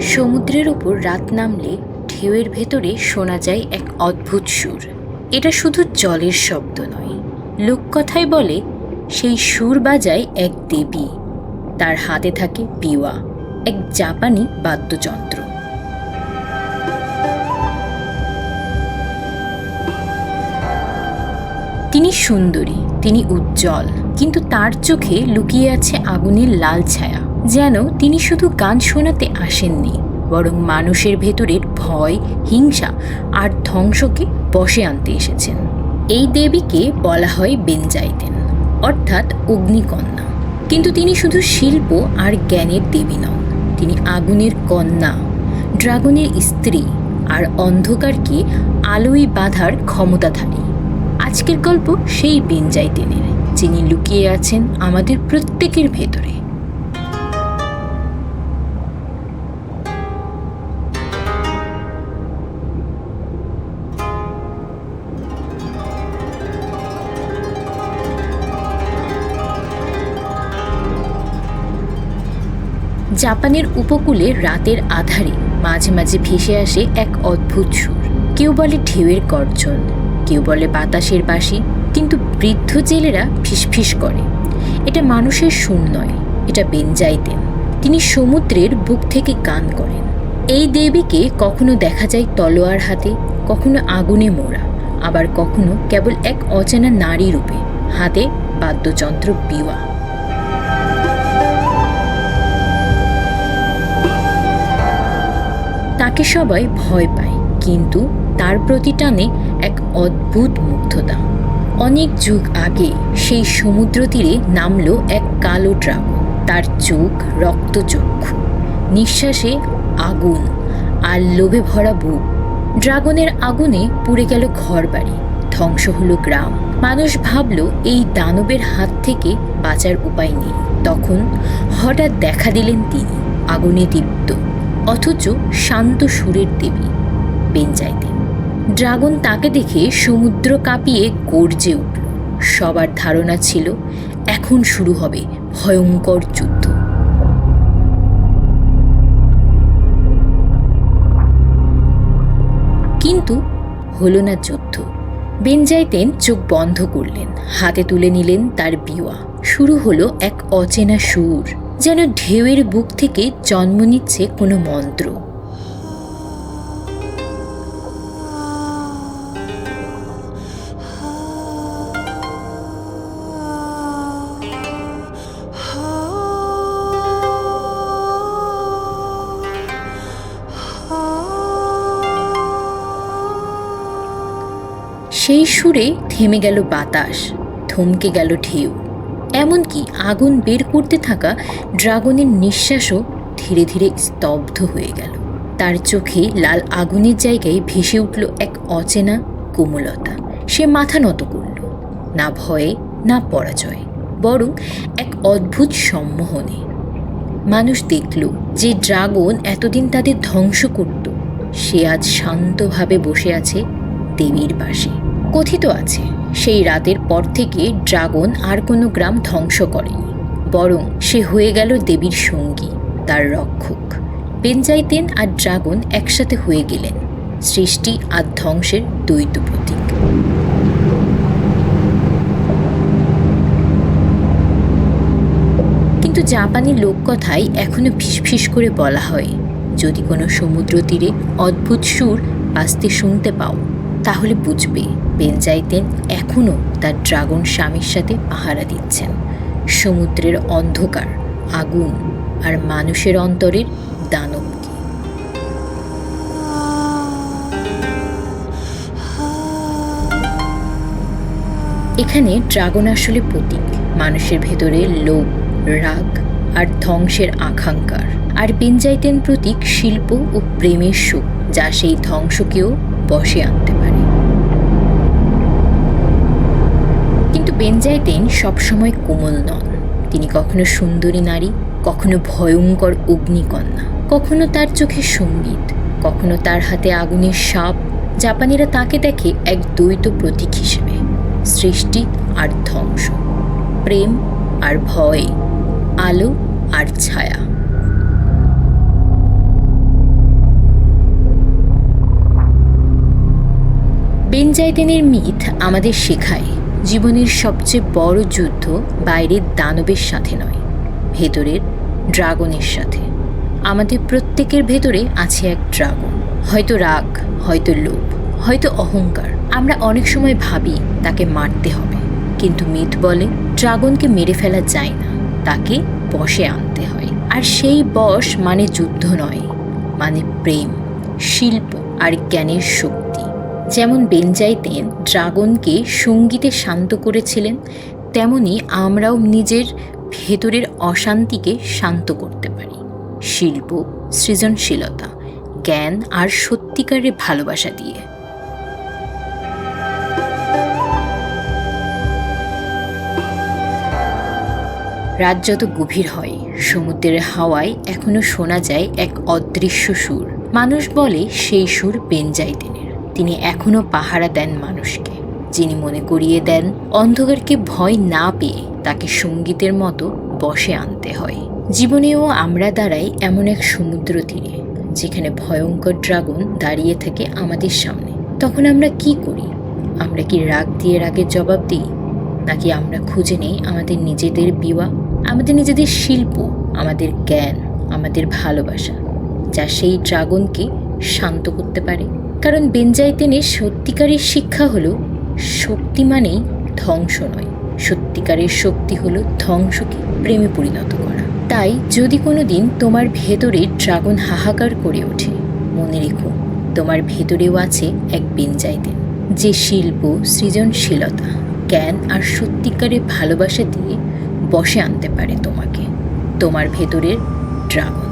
সমুদ্রের ওপর রাত নামলে ঢেউয়ের ভেতরে শোনা যায় এক অদ্ভুত সুর। এটা শুধু জলের শব্দ নয়। লোককথায় বলে, সেই সুর বাজায় এক দেবী। তার হাতে থাকে বিওয়া, এক জাপানি বাদ্যযন্ত্র। তিনি সুন্দরী, তিনি উজ্জ্বল, কিন্তু তার চোখে লুকিয়ে আছে আগুনের লাল ছায়া। যেন তিনি শুধু গান শোনাতে আসেননি, বরং মানুষের ভেতরের ভয়, হিংসা আর ধ্বংসকে বসে আনতে এসেছেন। এই দেবীকে বলা হয় বেঞ্জাইতেন অর্থাৎ অগ্নিকন্যা। কিন্তু তিনি শুধু শিল্প আর জ্ঞানের দেবী নন, তিনি আগুনের কন্যা, ড্রাগনের স্ত্রী আর অন্ধকারকে আলোয় বাঁধার ক্ষমতাধারী। আজকের গল্প সেই বেঞ্জাইতেনের যিনি লুকিয়ে আছেন আমাদের প্রত্যেকের ভেতরে। জাপানের উপকূলে রাতের আধারে মাঝে মাঝে ভেসে আসে এক অদ্ভুত সুর। কেউ বলে ঢেউয়ের গর্জন, কেউ বলে বাতাসের বাসি কিন্তু বৃদ্ধ জেলেরা ফিসফিস করে। এটা মানুষের সুর নয়, এটা বেঞ্জাইতেন তিনি সমুদ্রের বুক থেকে গান করেন। এই দেবীকে কখনো দেখা যায় তলোয়ার হাতে, কখনো আগুনে মোড়া, আবার কখনো কেবল এক অচেনা নারী রূপে, হাতে বাদ্যযন্ত্র বিওয়া। তাকে সবাই ভয় পায়, কিন্তু তার প্রতি টানে এক অদ্ভুত মুগ্ধতা। অনেক যুগ আগে সেই সমুদ্র তীরে নামলো এক কালো ড্রাগন। তার চোখ রক্তচক্ষু নিঃশ্বাসে আগুন আর লোভে ভরা বুক। ড্রাগনের আগুনে পুড়ে গেল ঘরবাড়ি, ধ্বংস হলো গ্রাম। মানুষ ভাবল এই দানবের হাত থেকে বাঁচার উপায় নেই। তখন হঠাৎ দেখা দিলেন তিনি, আগুনে দীপ্ত। অথচ শান্ত সুরের দেবী বেঞ্জাইতেন ড্রাগন তাকে দেখে সমুদ্র কাঁপিয়ে গর্জে উঠল। সবার ধারণা ছিল, এখন শুরু হবে ভয়ঙ্কর যুদ্ধ। কিন্তু হলো না যুদ্ধ। বেঞ্জাইতেন চোখ বন্ধ করলেন, হাতে তুলে নিলেন তার বিওয়া। শুরু হলো এক অচেনা সুর। যেন ঢেউয়ের বুক থেকে জন্ম নিচ্ছে কোনো মন্ত্র। সেই সুরে থেমে গেল বাতাস, থমকে গেল ঢেউ। এমনকি আগুন বের করতে থাকা ড্রাগনের নিঃশ্বাসও ধীরে ধীরে স্তব্ধ হয়ে গেল। তার চোখে লাল আগুনের জায়গায় ভেসে উঠল এক অচেনা কোমলতা। সে মাথা নত করল, না ভয়ে, না পরাজয়, বরং এক অদ্ভুত সম্মোহনে। মানুষ দেখল যে ড্রাগন এতদিন তাদের ধ্বংস করত। সে আজ শান্তভাবে বসে আছে দেবীর পাশে। কথিত আছে সেই রাতের পর থেকে ড্রাগন আর কোনো গ্রাম ধ্বংস করেনি, বরং সে হয়ে গেল দেবীর সঙ্গী, তার রক্ষক। বেঞ্জাইতেন আর ড্রাগন একসাথে হয়ে গেলেন, সৃষ্টি আর ধ্বংসের দ্বৈত প্রতীক। কিন্তু জাপানি লোককথায় এখনও ফিসফিস করে বলা হয়, যদি কোনো সমুদ্র তীরে অদ্ভুত সুর বাঁচতে শুনতে পাও তাহলে বুঝবে বেঞ্জাইতেন এখনও তার ড্রাগন স্বামীর সাথে পাহারা দিচ্ছেন। সমুদ্রের অন্ধকার, আগুন আর মানুষের অন্তরের দানবকে এখানে ড্রাগন আসলে প্রতীক, মানুষের ভেতরে লোভ, রাগ আর ধ্বংসের আকাঙ্ক্ষার। আর বেঞ্জাইতেন প্রতীক শিল্প ও প্রেমের সুখ যা সেই ধ্বংসকেও বসে আনতে বেনজাইতেন সবসময় কোমল নন। তিনি কখনো সুন্দরী নারী, কখনো ভয়ঙ্কর অগ্নিকন্যা, কখনো তার চোখে সংগীত, কখনো তার হাতে আগুনের সাপ। জাপানিরা তাকে দেখে এক দ্বৈত প্রতীক হিসেবে, সৃষ্টি আর ধ্বংস, প্রেম আর ভয়, আলো আর ছায়া। বেনজাইতেনের মিথ আমাদের শেখায় জীবনের সবচেয়ে বড় যুদ্ধ বাইরের দানবের সাথে নয়, ভেতরের ড্রাগনের সাথে। আমাদের প্রত্যেকের ভেতরে আছে এক ড্রাগন। হয়তো রাগ, হয়তো লোভ, হয়তো অহংকার। আমরা অনেক সময় ভাবি তাকে মারতে হবে। কিন্তু মিথ বলে, ড্রাগনকে মেরে ফেলা যায় না। তাকে বশে আনতে হয়। আর সেই বশ মানে যুদ্ধ নয় মানে প্রেম, শিল্প আর জ্ঞানের শক্তি। যেমন বেনজাইতেন ড্রাগনকে সঙ্গীতে শান্ত করেছিলেন, তেমনি আমরাও নিজের ভেতরের অশান্তিকে শান্ত করতে পারি। শিল্প, সৃজনশীলতা, জ্ঞান আর সত্যিকারের ভালোবাসা দিয়ে। রাত যত গভীর হয়, সমুদ্রের হাওয়ায় এখনও শোনা যায় এক অদৃশ্য সুর। মানুষ বলে সেই সুর বেনজাইতেনের তিনি এখনও পাহারা দেন মানুষকে, যিনি মনে করিয়ে দেন অন্ধকারকে ভয় না পেয়ে তাকে সঙ্গীতের মতো বসে আনতে হয়। জীবনেও আমরা দাঁড়াই এমন এক সমুদ্র তীরে, যেখানে ভয়ঙ্কর ড্রাগন দাঁড়িয়ে থাকে আমাদের সামনে। তখন আমরা কি করি? আমরা কি রাগ দিয়ে রাগের জবাব দিই? নাকি আমরা খুঁজে নেই আমাদের নিজেদের বিওয়া? আমাদের নিজেদের শিল্প, আমাদের জ্ঞান, আমাদের ভালোবাসা, যা সেই ড্রাগনকে শান্ত করতে পারে। কারণ বেনজাইতেনের সত্যিকারের শিক্ষা হলো, শক্তি মানেই ধ্বংস নয়। সত্যিকারের শক্তি হলো ধ্বংসকে প্রেমে পরিণত করা। তাই যদি কোনো দিন তোমার ভেতরে ড্রাগন হাহাকার করে ওঠে, মনে রেখো, তোমার ভেতরেও আছে এক বেনজাইতেন যে শিল্প, সৃজনশীলতা, জ্ঞান আর সত্যিকারের ভালোবাসা দিয়ে বসে আনতে পারে তোমাকে। তোমার ভেতরের ড্রাগন।